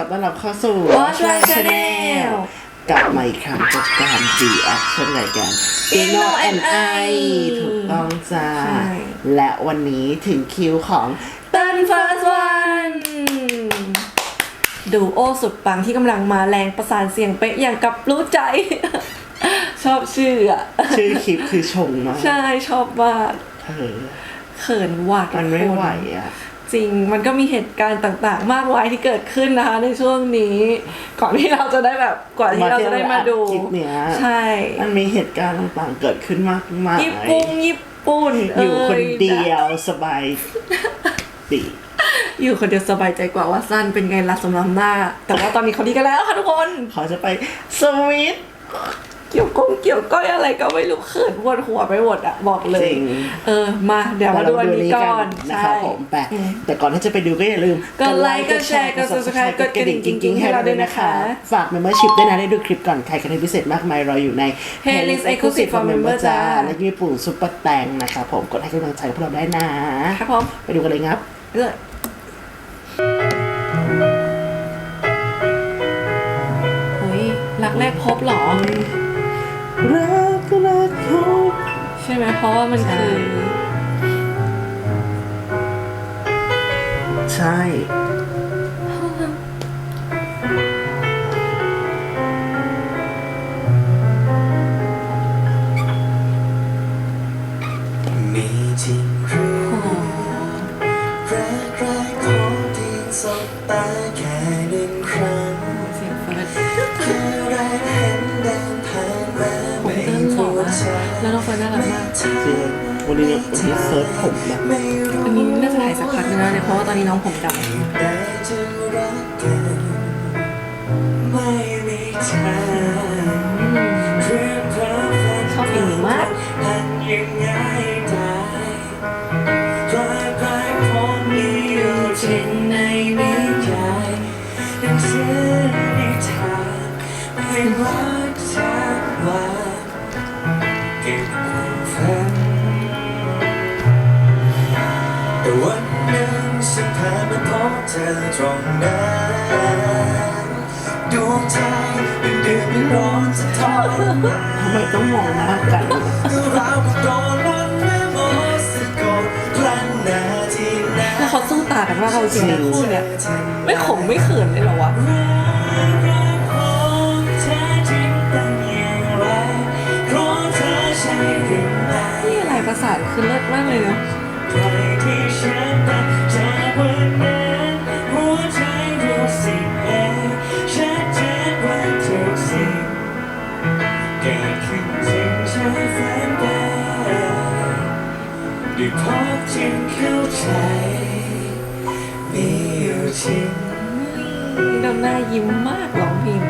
ขอต้อนรับเข้าสู่ Watch My Channel กลับมาอีกครั้งกับการ reaction รายการ Piano and I ถูกต้องจ้าใช่และวันนี้ถึงคิวของเติ้ลเฟิร์สวันดูโอสุดปังที่กำลังมาแรงประสานเสียงเป๊ะอย่างกับรู้ใจ ชอบชื่ออะ ชื่อคลิปคือชงมาก ใช่ชอบมากเออเขินหวาดมันไม่ไหวคนอะ จริง มันก็มีเหตุการณ์ต่างๆ มากมายที่เกิดขึ้นนะคะ ในช่วงนี้ ก่อนที่เราจะได้แบบกว่าที่เราจะได้มาดูคลิปเนี้ยใช่ มันมีเหตุการณ์ต่างๆ เกิดขึ้นมากมายญี่ปุ่งญี่ปุ่นอยู่คนอ่เดียวสบายดีอยู่คนเดียวสบายใจกว่าว่าสั้นเป็นไงล่ะสำหรับหน้า แต่ว่าตอนนี้เขาดีกันแล้วค่ะทุกคน เขาจะไปสวิต เกี่ยวกงเกี่ยวก้อยอะไรก็ไม่รู้เขินปวดหัวไปหมดอะบอกเลยจริงเออมาเดี๋ยวมาดูอันนี้ก่อนนะครับผมแต่แต่ก่อนที่จะไปดูก็อย่าลืมกดไลค์กดแชร์กด subscribe กดกระดิ่งกิ๊งๆให้เราด้วยนะคะ ฝาก membership ด้วยนะได้ดูคลิปก่อนใครกันให้พิเศษมากมายรออยู่ใน Playlist Exclusive for Member จ้าและญี่ปุ่นซุปเปอร์แตงนะครับผมกดให้กำลังใจพวกเราได้นะครับผมไปดูกันเลยครับเลือเฮ้ยรักแรกพบเหรอ รักรักเขาใช่ไหมเพราะว่ามันคือใช่ อตรงนั้นดวงใจเป็นเดือนไม่ร้อนจะทรมานทำไมต้องมองหน้ากันคือเราก็โดนวันแม่หมดสะกดกลั้นนาทีนั้นแล้วเขาสู้ตากันว่าเขาจริงนะคู่เนี่ยไม่ขมไม่เขินเลยเหรอวะนี่อะไรประสานคือเลิศมากเลยเนาะ ได้พบจึงเข้าใจมีอยู่จริงดำหน้ายิ้มมากร้องเพลง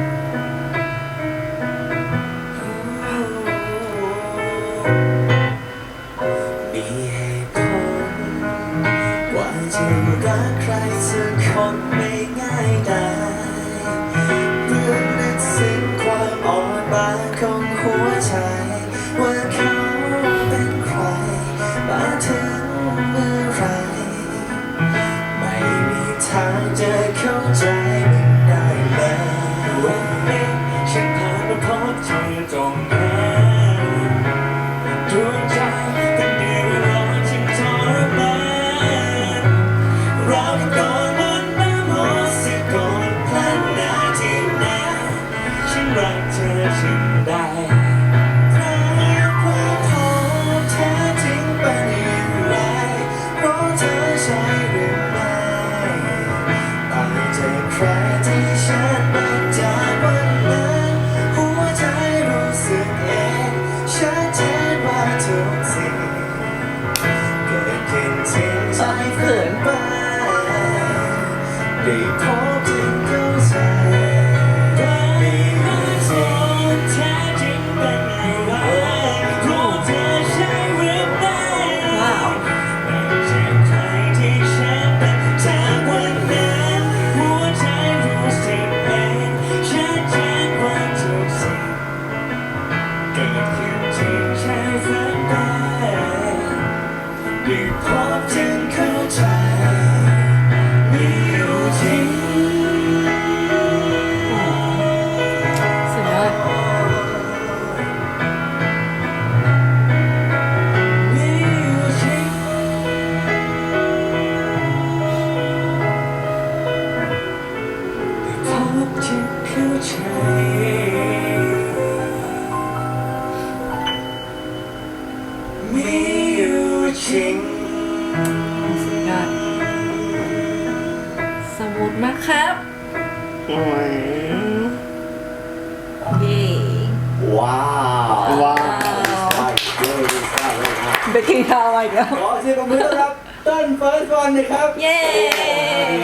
รั เลยครับเบกกิ้งทาวน์อีกแล้ว ขอเสียงปรบมือต้อนรับต้นเฟิร์สวันนะครับเย้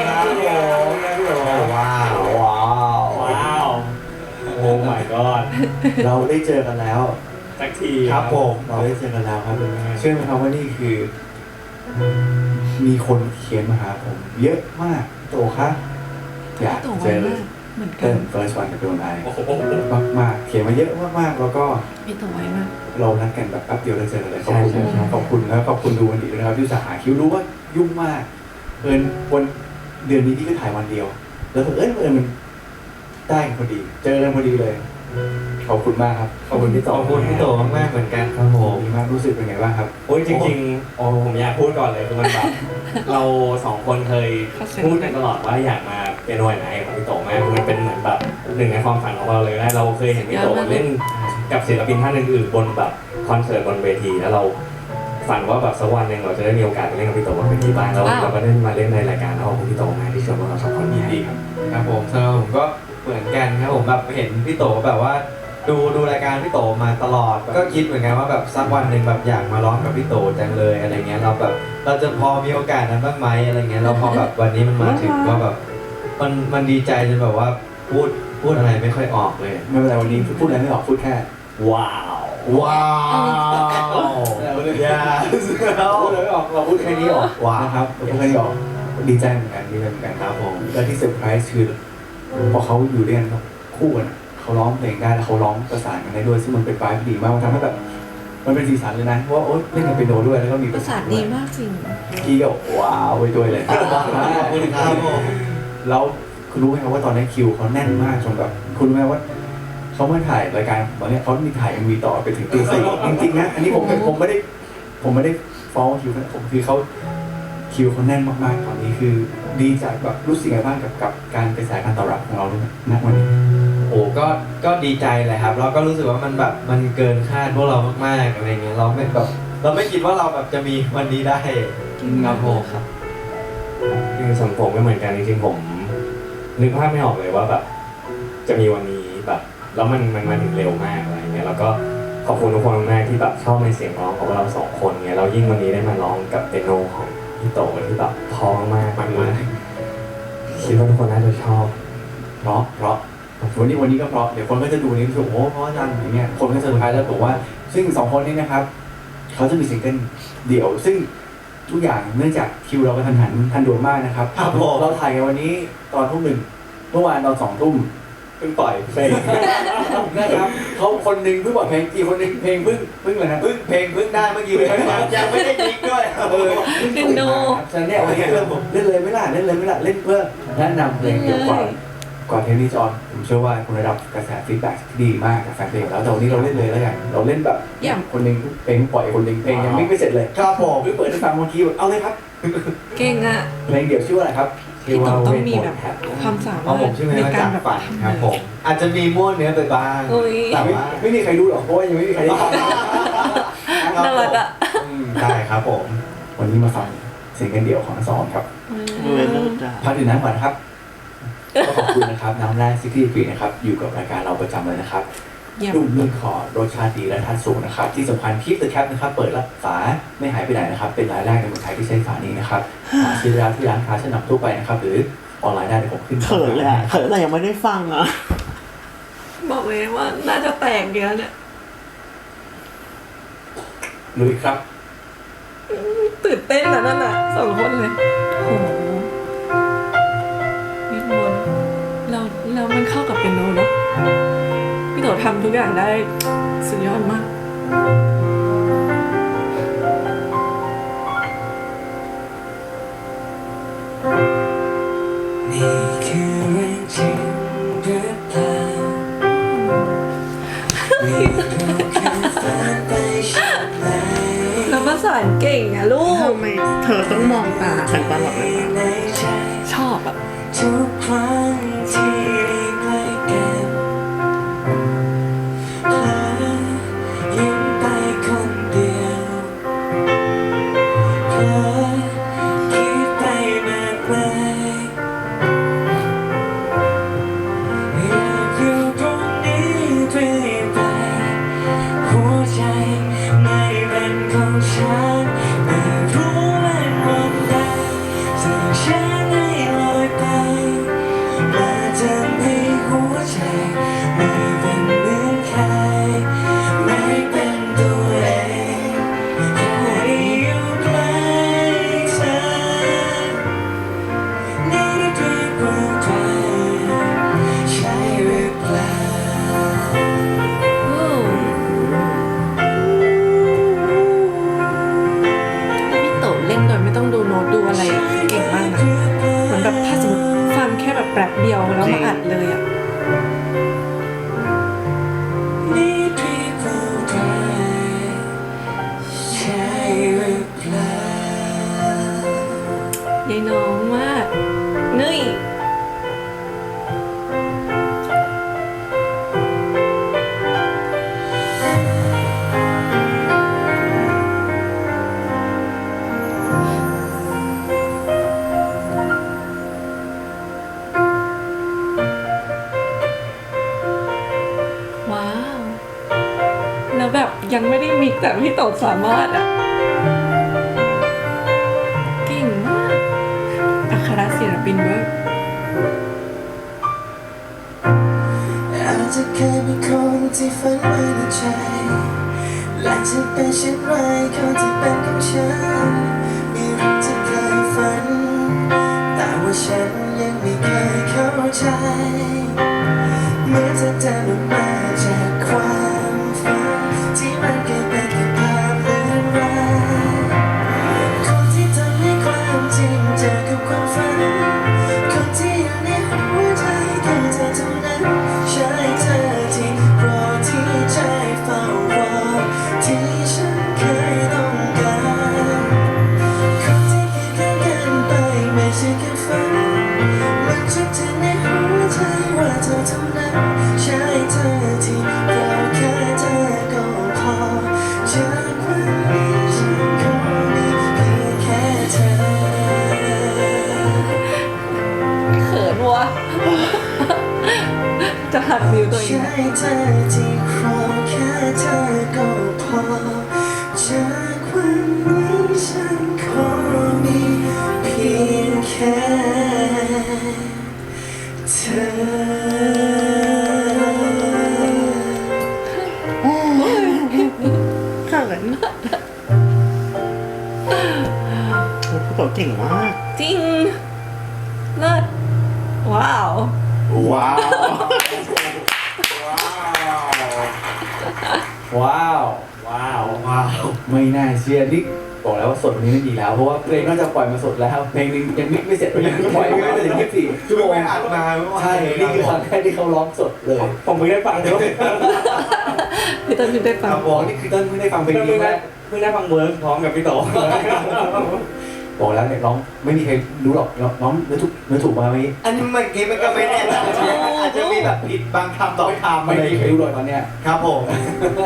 ครับผมว้าวว้าวว้าว โอ้ my god เราได้เจอกันแล้วสักทีครับผมเราได้เจอกันแล้วครับเชื่อไหมครับว่านี่คือ มีคนเขียนมาหาผม เยอะมากโตครับอยากตัวเจไวอมากเหมือนกัเต้นนเฟิร์สวันกับโดนไอโอ้โหมากมากๆเขียนมาเยอะมากๆแล้วก็ พี่ตัวไวมาก เรานัดกันแบบแป๊บเดียวเราเจอกันเลยขอบคุณนะครับขอบคุณแล้วขอบคุณดูวันดีด้วยนะครับที่อุตสาห์หาคิวรู้ว่ายุ่งมากเอิญวันเดือนนี้ที่ก็ถ่ายวันเดียว แล้วเผอิญเอิญมันได้กันพอดี เจอกันพอดีเลย ขอบคุณมากครับขอบคุณพี่ขต่ออบคุณพี่โตมากๆเหมือนกันครับผมดีมากรู้สึกเป็นไงบ้างครับ โอ้ยจริงๆโอ้ผมอยากพูดก่อนเลยคือมันแบบ เราสองคนเคยพูดกันตลอดว่าอยากมาเป็นหน่วยไหนของพี่โตมากคือมันเป็นเหมือนแบบหนึ่งในความฝันของเราเลยนะเราเคยเห็นพี่โตเล่น กับศิลปินท่านอื่นๆบนแบบคอนเสิร์ตบนเวทีแล้วเราฝันว่าแบบสักวันหนึ่งเราจะได้มีโอกาสไปเล่นกับพี่โตบนเวทีบ้างแล้วเราก็ได้มาเล่นในรายการแล้วขอบคุณพี่โตมากที่ชวนพวกเราสองคนยินี้นดีครับครับผมสำหรับผมก็เหมือนกันครับผมแบบเห็นพี่โตแบบว่า ดูดูรายการพี่โตมาตลอด ก็คิดเหมือนกันว่าแบบสักวันหนึ่งแบบอยากมาร้องกับพี่โตจังเลยอะไรเงี้ยเราแบบเราจะพอมีโอกาสนั้นบ้างไหมอะไรเงี้ยเราพอแบบวันนี้มันมาถึงก็แบบมันมันดีใจจนแบบว่าพูดพูดอะไรไม่ค่อยออกเลย ไม่เป็นไรวันนี้พูดอะไรไม่ออกพูดแค่ ว้าวว้าวอย่าพูดอะไรไม่ออกเราพูดแค่นี้ออกว้าวนะครับเราพูดแค่นี้ออกดีใจเหมือนกันดีใจเหมือนกันครับผมและที่เซอร์ไพรส์คือพอเขาอยู่ด้วยกันคู่กันอะเขาร้องเพลงได้แล้วเขาร้องประสานกันได้ด้วยซึ่งมันเป็นปลายที่ดีมากมันทำให้แบบมันเป็นสีสันเลยนะเพราะว่าโอ๊ยเล่นกับเปียโนด้วยแล้วก็มีประสาทดีมากจริงกี้ก็ว้าวไปด้วยเลย ขอบคุณครับผม แล้วคุณรู้ไหมครับว่าตอนนี้คิวเขาแน่นมากจนแบบคุณรู้ไหมว่า เขามาถ่ายรายการตอนนี้เขามีถ่ายเอ็มวีต่อไปถึงตีสี่จริงๆนะอันนี้ผมผมไม่ได้ผมไม่ได้ฟ้องคิวนะผมคือเขาคิวเขาแน่นมากๆตอนนี้คือดีใจแบบรู้สึกไงบ้างกับกับการกระแสการตอบรับของเราด้วยณวันนี้โอ้ก็ก็ดีใจแหละครับเราก็รู้สึกว่ามันแบบมันเกินคาดพวกเรามากๆอะไรเงี้ยเราไม่แบบเราไม่คิดว่าเราแบบจะมีวันนี้ได้ครับผมครับคือสำหรับผมก็เหมือนกันจริงๆผมนึกภาพไม่ออกเลยว่าแบบจะมีวันนี้ แบบแล้วมันมันมันถึงเร็วมากอะไรเงี้ยแล้วก็ขอบคุณทุกคนมากที่แบบชอบในเสียงร้องของเราสองคนเงี้ยเรายิ่งวันนี้ได้มาร้องกับเปียโนของพี่โตที่แบบเพอมากมากมากคิดว่าทุกคนน่าจะชอบเพราะเพราะวันนี้วันนี้ก็เพราะเดี๋ยวคนก็จะดูนี้รู้สึกโอ้เพราะจังอย่างเงี้ยคนก็จะสุดท้ายแล้วบอกว่า ซึ่งสองคนนี้นะครับเขาจะมีซิงเกิลเดี่ยว ซึ่งทุกอย่างเนื่องจากคิวเราก็ทันหันทันด่วนมากนะครับครับผมเราถ่ายกันวันนี้ตอนทุ่มหนึ่งเมื่อวานตอนสองทุ่ม เพิ่งปล่อยเพลงนะครับเขาคนหนึ่งเพิ่งปล่อยเพลงอีกคนหนึ่งเพลงเพิ่งเพิ่งเลยนะเพิ่งเพลงเพิ่งได้เมื่อกี้เลยยังไม่ได้ยิกด้วยเออดึงโนฉะนั้นเนี่ยวันนี้เรื่องผมเล่นเลยไม่ล่ะเล่นเลยไม่ล่ะเล่นเพื่อแนะนำเพลงเกี่ยวกับ ก่อนเทปนี้จะออนผมเชื่อว่าคุณได้รับกระแสฟีดแบ็กที่ดีมากจากแฟนเพลงแล้วแต่วันนี้เราเล่นเลยแล้วกันเราเล่นแบบเยี่ยม คนหนึ่งเพลงปล่อยคนหนึ่งเพลงยังไม่ไม่เสร็จเลยครับผมเพิ่งเปิดให้ฟังเมื่อกี้แบบเอาเลยครับ เก่งอะเพลงเดี่ยวชื่อว่าอะไรครับ พี่ต้องต้องมีแบบความสาเพราะมารผถมชื่อเพลในงว่าการจากแบบฝันครับผมอาจจะมีมั่วเนื้อไปบ้างอุ้ยแต่ไม่ว่าไม่มีใครรู้หรอกเพราะว่ายังไม่มีใครได้ฟังน่ารักอะอืมได้ครับผม วันนี้มาฟังเสียงกันเดี่ยวของทั้งสองครับเวลาจ้าพักดื่มน้ำก่อนนะครับก็ขอบคุณนะครับน้ำแร่ซิตี้ฟรีนะครับ อยู่กับรายการเราประจำเลยนะครับ เยี่ยมนุ่มลื่นคอรสชาติดีและทานสูงนะครับ ที่สำคัญคีฟเดอะแคปนะครับ เปิดรับฝาไม่หายไปไหนนะครับ เป็นรายแรกในเมืองไทยที่ใช้ฝานี้นะครับหาซื้อได้ที่ร้านค้าชั้นนำทั่วไปนะครับ หรือออนไลน์ได้เดี๋ยวผมขึ้นเขินเลยอะเขินแต่ยังไม่ได้ฟังอะ บอกเลยว่าน่าจะแตกเยอะเนี่ยลุยครับ ตื่นเต้นนะนั่นน่ะสองคนเลยโอ้โห ทำทุกอย่างได้สุดยอดมากเรื่องจริงหรือเปล่านี่เราแล้วภาษานเก่งอะลูก ทำไมเธอต้องมองตาฉันตลอดเลยชอบอะ ได้มิกแต่พี่โตดสามารถอะกิ่งมากอัครศิลปินเวอร์อาจจะเคยเป็นคนที่ฝันไว้ในใจและจะเป็นเช่นไรเขาจะเป็นของฉัน จะหักนิ้วตัวเองใช่เธอที่รอแค่เธอก็พอจากวันนี้ฉันขอมีเพียงแค่เธอเขินโอ้พี่โตเก่งมาก จริง เลิศ ว้าว ว้าว ว้าว ว้าว ว้าว ไม่น่าเชื่อนี่บอกแล้วว่าสดวันนี้ไม่มีแล้ว เพราะว่าเพลงนอกจากปล่อยมาสดแล้วเพลงนึงยังมิกไม่เสร็จยังปล่อยไม่ถึงยี่สิบสี่ชั่วโมงอัดมาใช่ นี่คือครั้งแรกที่เขาร้องสดเลย ผมเพิ่งได้ฟังเดี๋ยวพี่ต้นพี่ได้ฟังครับบอกนี่คือต้นไม่ได้ฟังเพลงเพิ่งนี้ได้แรกเพิ่งได้ฟังเวิร์กพร้อมกับพี่โต บอกแล้วเนี่ยร้องไม่มีใครรู้หรอกร้องเนื้อถูกเนื้อถูกมาไหมอันนี้เมื่อกี้มันก็ไม่แน่นะอาจจะมีแบบผิดบางคำต่อคำไม่อะไรมีอย่างใครเงี้ยรู้หรอกตอนเนี้ยครับผม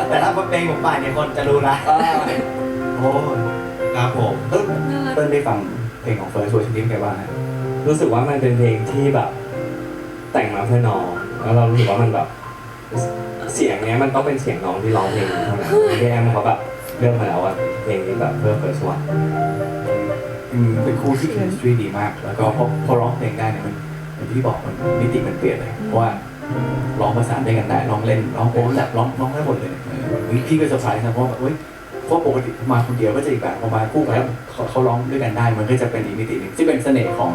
แต่ถ้าเพลงผมป่านเนี่ยคนจะรู้ละโอ้ยครับผมเต้นเต้นได้ฟังเพลงของเฟิร์สเวอร์ชันนี้เป็นไงบ้างฮะรู้สึกว่ามันเป็นเพลงที่แบบ แต่งมาเพื่อน้องแล้วเรารู้สึกว่ามันแบบ เสียงเนี้ยมันต้องเป็นเสียงน้องที่ร้องเพลงนี้เท่านั้นพี่แอมเขาแบบเลือกมาแล้วว่าเพลงนี้แบบเพื่อเฟิร์สวันอืม เป็นคู่ที่เคมีสตรีดีมาก แล้วก็พอพอร้องเพลงได้เนี่ยมันอย่างที่บอกมันมิติมันเปลี่ยนเลยเพราะว่าร้องประสานได้กันได้ร้องเล่นร้องโอ้แลบร้องร้องได้หมดเลยเออเฮ้ยพี่ก็เซอร์ไพรส์นะเพราะว่าเฮ้ยเพราะปกติมาคนเดียวก็จะอีกแบบพอมาคู่กันแล้วเขาเขาร้องด้วยกันได้มันก็จะเป็นอีกมิติหนึ่งที่เป็นเสน่ห์ของ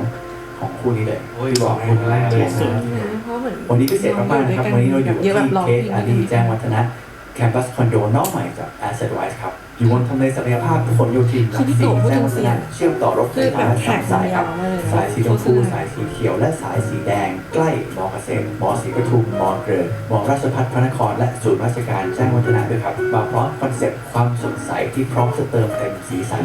ของคู่นี้เลยที่บอกคุณแรกเลยสุดเพราะเหมือนวันนี้พิเศษมากๆนะครับวันนี้เราอยู่เยอะแบบร้องที่เพเคลงสอารีแจ้งวัฒนะแคมปัสคอนโดน้องใหม่จาก Asset Wise ครับ อยู่บนทำเลศักยภาพผลโยธินคือพี่โตพูดแจ้งถึงวัฒเสียนะงเชื่อมต่อรถไฟคือแบฟ้าบแข็สางมสายคยารับวมากเลยสายสีชมพูสายสีเขียว และสายสีแดง ใกล้มอเกษตรมอศรีปทุมมอเกลือมอราชพัฒพระนคร และศูนย์ราชการแจ้งวัฒนะด้วยครับมาพร้อมคอนเซ็ปต์ความสดใสที่พร้อมจะเติมเต็มสีสัน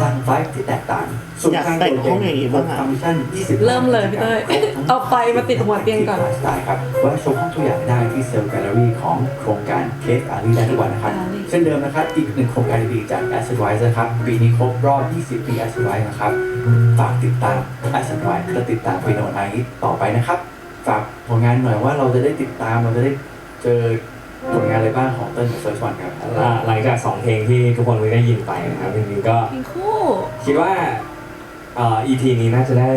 สร้างไฟที่แตกต่างสุดทางโดดเด่นบนฟังก์ชัน20เริ่มเลยพี่เต้ยเอาไฟมาติดหัวเตียงก่อนสไตล์ครับแวะชมห้องตัวอย่างได้ที่เซลล์แกลเลอรี่ของโครงการเคสอารีได้ทุกวันนะครับ Alley เช่นเดิมนะครับ อีกหนึ่งโครงการดีๆจาก Asset Wise นะครับ ปีนี้ครบรอบ 20 ปี Asset Wise นะครับ ฝากติดตาม Asset Wise และติดตามพีโนไอต่อไปนะครับ ฝากผลงานหน่อยว่าเราจะได้ติดตามเราจะได้เจอผลงานอะไรบ้างของเต้นกับเฟิร์สวันครับอ่าหลังจากสองเพลงที่ทุกคนไม่ได้ยินไปนะครับจริงๆก็เพลงคู่ คิดว่าเอ่อ EP นี้น่าจะได้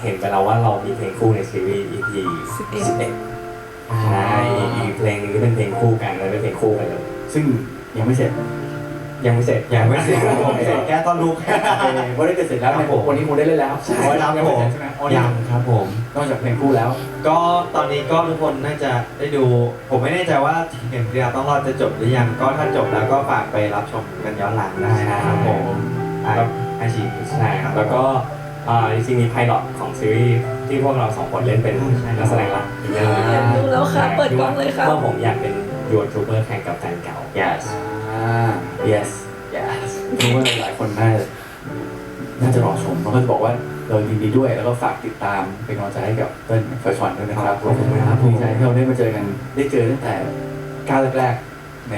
เห็นไปแล้วว่าเรามีเพลงคู่ในซีรีส์ EP 11 11ใช่อีกเพลงหนึงที่เป็นเพลงคู่กันแล้วเป็นเพลงคู่กันเลยซึ่ง ยังไม่เสร็จ ยังไม่เสร็จยังไม่เสร็จครับผมเสร็จแค่ตอนลูกโอเควันนี้จะเสร็จแล้วเนี่ยผมวันนี้คงได้เล่นแล้วใช่ครับยังผไม่เสมร็จใช่ไหมอ๋อยังครับผมนอกจากเพลงคู่แล้ว ก็ตอนนี้ก็ทุกคนน่าจะได้ดู ผมไม่แน่ใจว่าเห็นเรียต้องรอดจะจบหรือยังก็ถ้าจบแล้วก็ฝากไปรับชมกันย้อนหลังได้นะครับผมไอไอชีใช่ครับแล้วก็อ่าจริงๆมีไพลอตของซีรีส์ที่พวกเราสองคนเล่นเป็นนักแสดงหลักอีกเรื่องหนึงอยากดูแล้วค่ะเปิดกล้องเลยค่ะเมื่อผมอยากเป็น ยูทูบเบอร์แข่งกับแฟนเก่า yes อ่า yes yes รู้ว่าหลายคนน่าจะน่าจะรอชมเราก็จะบอกว่าเรายินดีด้วย แล้วก็ฝากติดตามเป็นกำลังใจให้กับเติ้ลเฟิร์สวันด้วยนะครับขอบคุณมากครับดีใจที่เราได้มาเจอกัน ได้เจอตั้งแต่ก้าวแรกๆใน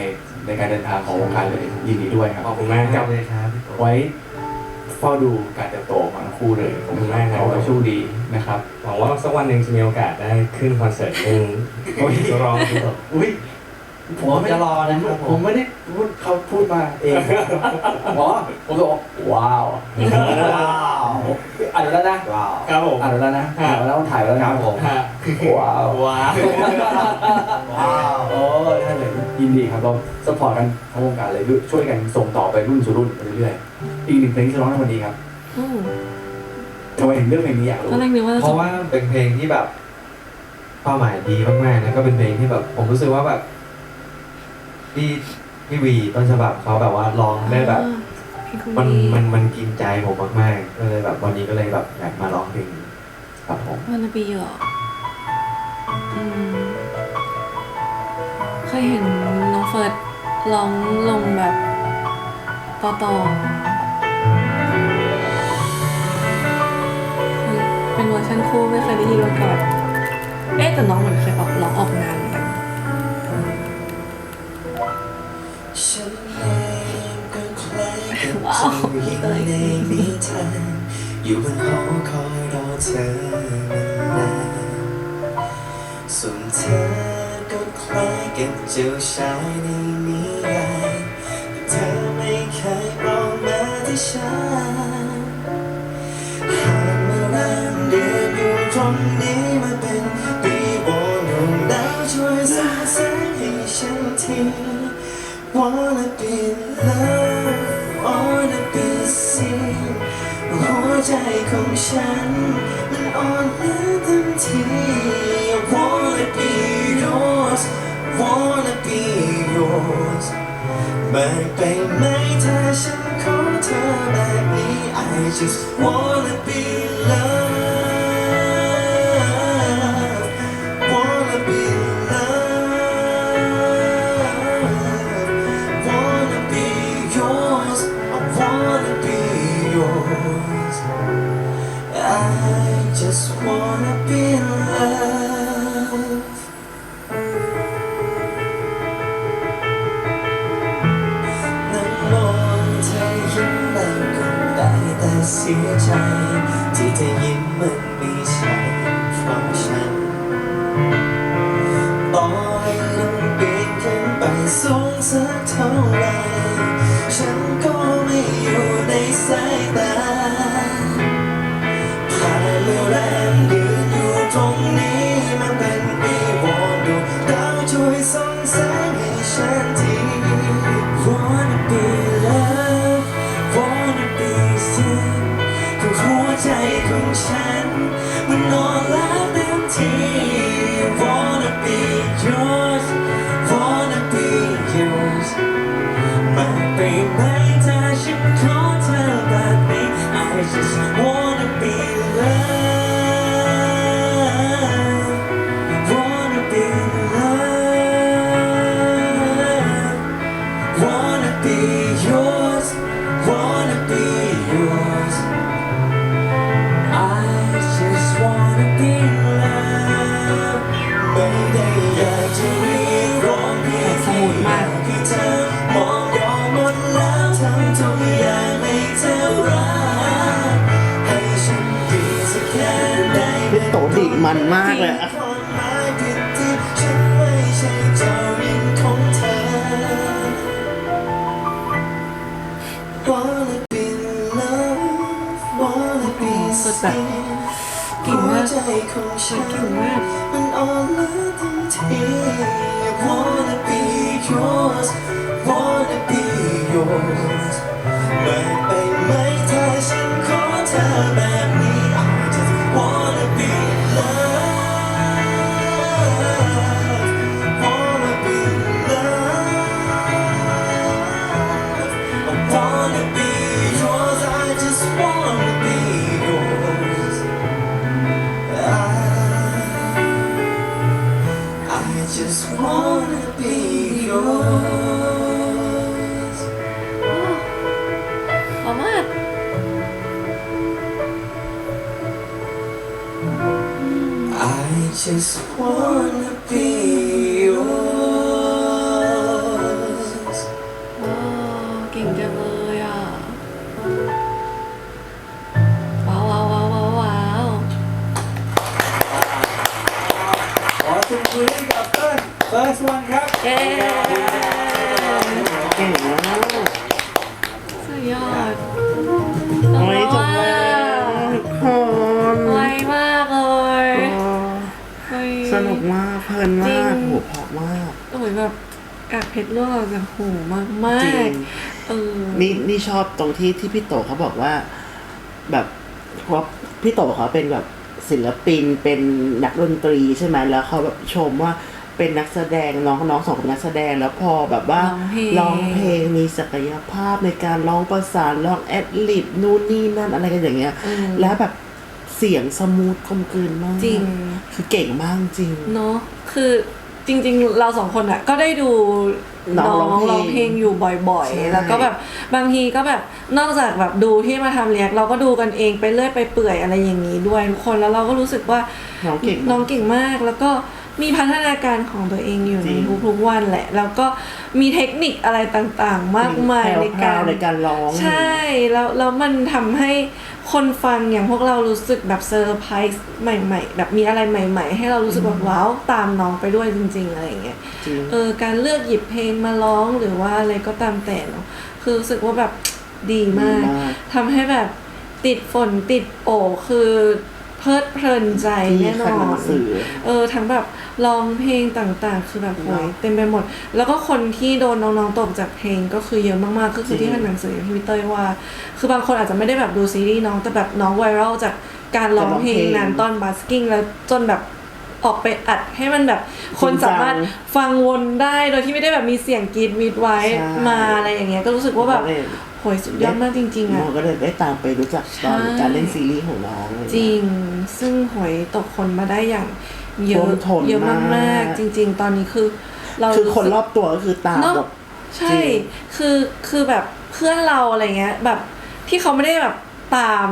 ในการเดินทางของวงการเลยยินดีด้วยครับขอบคุณมากครับเลยครับพี่โตไว้เฝ้าดูการเติบโตของทั้งคู่เลยขอบคุณมากครับขอให้โชคดีนะครับหวังว่าสักวันหนึ่งจะมีโอกาสได้ขึ้นคอนเสิร์ตหนึ่งโอ้ยร้องดูอุ้ย ผมไม่จะรอนะครับผมไม่ได้พูดเขาพูดมาเองหมอผมบอกว้าวว้าวอ่านแล้วนะว้าวครับผมอ่านแล้วนะอ่านแล้วถ่ายแล้วนะครับผมฮะว้าวว้าวว้าวโอ้ท่านเลยยินดีครับเราสปอร์ตกันทั้งวงการเลยช่วยกันส่งต่อไปรุ่นสู่รุ่นไปเรื่อยๆอีกหนึ่งเพลงที่จะร้องในวันนี้ครับอืมทำไมถึงเลือกเพลงนี้อยากรู้ตอนแรกนึกว่าเพราะว่าเป็นเพลงที่แบบเป้าหมายดีมากๆนะก็เป็นเพลงที่แบบผมรู้สึกว่าแบบ พี่พี่วีต้นฉบับเขาแบบว่าร้องได้แบบมันมันมันกินใจผมมากๆก็เลยแบบวันนี้ก็เลยแบบอยากมาร้องเพลงนี้ครับผม วันปีเหรออืมเคยเห็นน้องเฟิร์สร้องลงแบบต่อต่อเป็นเวอร์ชันคู่ไม่เคยได้ยินมาก่อนเอ๊ะแต่น้องเหมือนเคยออกร้องออกงาน เจ้าหญิงในนิทาอยู่บนหอคอยรอเธอมานานส่วนเธอก็คล้ายกับเจ้าชายในนิยายแต่เธอไม่เคยมองมาที่ฉัน ของฉัน มันอ่อนแอเต็มที Wanna be yours Wanna be yours ไม่ไปไหมถ้าฉันขอเธอแบบนี้ I just wanna be มันมากเลยอะความหมายผิดที่ฉันไม่ใช่เจ้าหญิงของเธอ Wanna be loved Wanna be สุดแบบ seen เก่งมากหัวใจของฉันเก่งมากมันอ่อนล้าเต็มที Wanna be yours Wanna be yours just wanna าะมากโอ้ยแบบกากเพชรล่วงออกจากหูมากมาจริกงเออนี่นี่ชอบตรงที่ที่พี่โตเขาบอกว่า แบบเพราะพี่โตเขาเป็นแบบศิลปินเป็นนักดนตรีใช่ไหมแล้วเขาแบบชมว่าเป็นนักแสดงน้องน้องสองคนนักแสดงแล้วพอแบบว่าร้องเพลงร้องเพลงมีศักยภาพในการร้องประสานร้องแอดลิบนู่นนี่นั่นอะไรกันอย่างเงี้ยอืมแล้วแบบเสียงสมูทกลมกลืนมากจริงคือเก่งมากจริง เนาะคือ จริง ๆ เราสองคนอะก็ได้ดูน้น้อองงร้ร้อองงเพเพลลงงอยู่บ่อยใช่ ๆ แล้วก็แบบบางทีก็แบบนอกจากแบบดูที่มาทำเรียกเราก็ดูกันเองไปเรื่อยไปเปื่อยอะไรอย่างนี้ด้วยทุกคนแล้วเราก็รู้สึกว่า น้องเก่ง น้องเก่งมากแล้วก็ มีพัฒนาการของตัวเองอยู่จริในงทุกๆวันแหละ แล้วก็มีเทคนิคอะไรต่างๆ มากมายในแพรการวๆในการร้อง ใช่แล้วแล้วมันทำให้คนฟังอย่างพวกเรารู้สึกแบบเซอร์ไพรส์ใหม่ๆ แบบมีอะไรใหม่ ๆ ให้เรารู้สึกแบบว้าวตามน้องไปด้วยจริง ๆ อะไรอย่างเงี้ยจริงเออการเลือกหยิบเพลงมาร้องหรือว่าอะไรก็ตามแต่เนาะคือรู้สึกว่าแบบดีมากดีมากทำให้แบบติดฝนติดโอคือ เพลิดเพลินใจที่แน่นขันอหนันงสือเออทั้งแบบร้องเพลงต่างๆ คือแบบโหยเนอะเต็มไปหมด แล้วก็คนที่โดนน้องๆตกจากเพลงก็คือเยอะมากๆก็คือจริที่งขันหนังสืออย่างที่พี่เต้ยว่า คือบางคนอาจจะไม่ได้แบบดูซีรีส์น้องแต่แบบน้องไวรัลจากการร้องเพลงนั้นตอนบัสกิ้งแล้วจนแบบออกไปอัดให้มันแบบคนสามารถฟังวนได้โดยที่ไม่ได้แบบมีเสียงกรีดมิดไว้ใช่มาอะไรอย่างเงี้ยก็รู้สึกว่าแบบก็เลย โหยสุดยอดมากจริงๆน้อะองก็เลยได้ตามไปรู้จักตอนใช่ การเล่นซีรีส์ของน้องอะไเยจริง ซึ่งหวยตกคนมาได้อย่างเยท่อะวมท้นเยอะมามากกๆจริง ๆ ตอนนี้คือ เราคือคนสึกรอบตัวก็คือตามเนอะแบบ ใช่ จริง คือคือแบบเพื่อนเราอะไรเงี้ย แบบที่เขาไม่ได้แบบตาม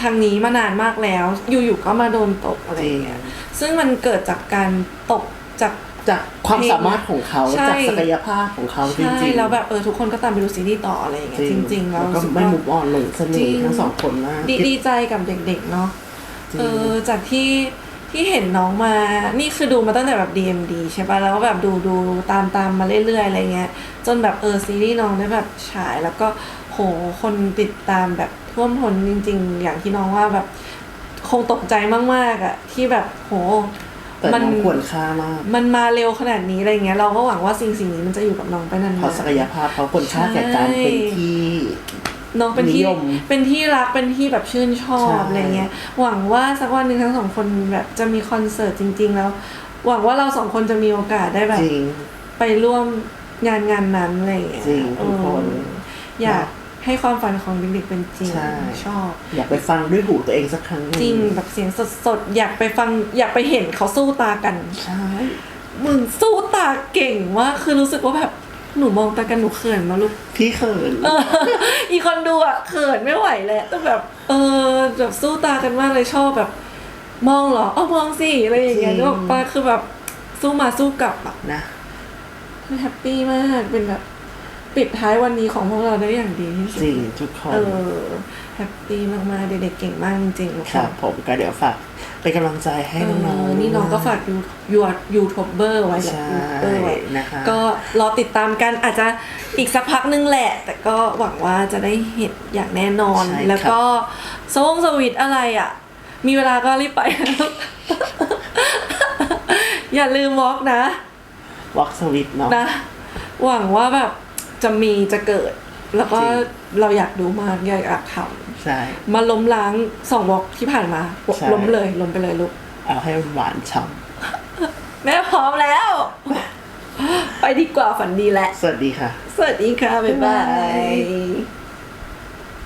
ทางนี้มานานมากแล้ว อยู่ๆก็มาโดนตกอะไรเงี้ย ซึ่งมันเกิดจากการตกจาก จากความสามารถของเขาใช่ จากศักยภาพของเขาจริงใช่ๆแล้วแบบเออทุกคนก็ตามไปดูซีรีส์ต่ออะไรอย่างเงี้ยจริง ๆ แล้วก็รู้สึกไม่ว่า มุกอ่อนหลงเสจริน่ง ห์ทั้งสองคนมากดีดีใจกับเด็กๆเนาะ จริง เออ จากที่ที่เห็นน้องมา นี่คือดูมาตั้งแต่แบบ DMD ใช่ปะแล้วก็แบบดูดูตามตามมาเรื่อยๆ อะไรเงี้ย จนแบบเออซีรีส์น้องได้แบบฉาย แล้วก็โหคนติดตามแบบท่วมท้นจริง ๆ อย่างที่น้องว่าแบบคงตกใจมากๆอะที่แบบโห แต่มัน้องควรค่ามาก มันมาเร็วขนาดนี้อะไรเงี้ยเราก็หวังว่าสิ่งสิ่งนี้มันจะอยู่กับน้องไปนานๆเพราะศักยภาพเขาควรค่าแก่การเป็นที่น้องเป็นที่นิยมเป็นที่รักเป็นที่แบบชื่นชอใช่บอะไรเงี้ย หวังว่าสักวันหนึ่งทั้งสองคนแบบจะมีคอนเสิร์ตจริง ๆ แล้ว หวังว่าเราสองคนจะมีโอกาสได้แบบจริงไปร่วมงานงานนั้นอะไรเงี้ยจริงทุกคนเอออยาก ให้ความฝันของเด็กๆเป็นจริง ใช่ ชอบ อยากไปฟังด้วยหูตัวเองสักครั้งหนึ่จริงแบบเสียงสดๆ อยากไปฟังอยากไปเห็นเขาสู้ตากัน ใช่ มึงสู้ตาเก่งมากคือรู้สึกว่าแบบหนูมองตากันหนูเขินมาลูก พี่เขินเอออีคนดูอะเขินไม่ไหวเลยแต่แบบ เออแบบสู้ตากันมากเลยชอบแบบ มองเหรอเอามองสิอะไรอย่างเงี้ยจริงนึกออกปะคือแบบสู้มาสู้กลับอะนะคือแฮปปี้มากเป็นแบบ ปิดท้ายวันนี้ของพวกเราได้อย่างดีที่สุดจริงทุกคนเออแฮปปี้มากๆเด็กๆเก่งมากจริงๆทุกครับผมก็เดี๋ยวฝากเป็นกำลังใจให้เอน้องอๆนี่น้องก็ฝากยูยูยูทูบเบอร์ไว้แหละใช่ยูทูบเบอร์ไว้นะคะก็รอติดตามกันอาจจะอีกสักพักนึงแหละ แต่ก็หวังว่าจะได้เห็นอย่างแน่นอนใช่ครับแล้วก็สวงสวิตอะไรอะ มีเวลาก็รีบไป อย่าลืมวอล์กนะวอล์กสวิตเนาะนะหวังว่าแบบ จะมีจะเกิด แล้วก็จริง เราอยากดูมากอยากทใช่ำมาล้มล้างสองวอล์กที่ผ่านมา ใช่ ล้มเลยล้มไปเลยลูก เอาให้หวานฉ่แม่พร้อมแล้ว ไปดีกว่าฝันดีแหละำสวัสดีค่ะ สวัสดีค่ะ บ๊ายบาบ๊ายบายย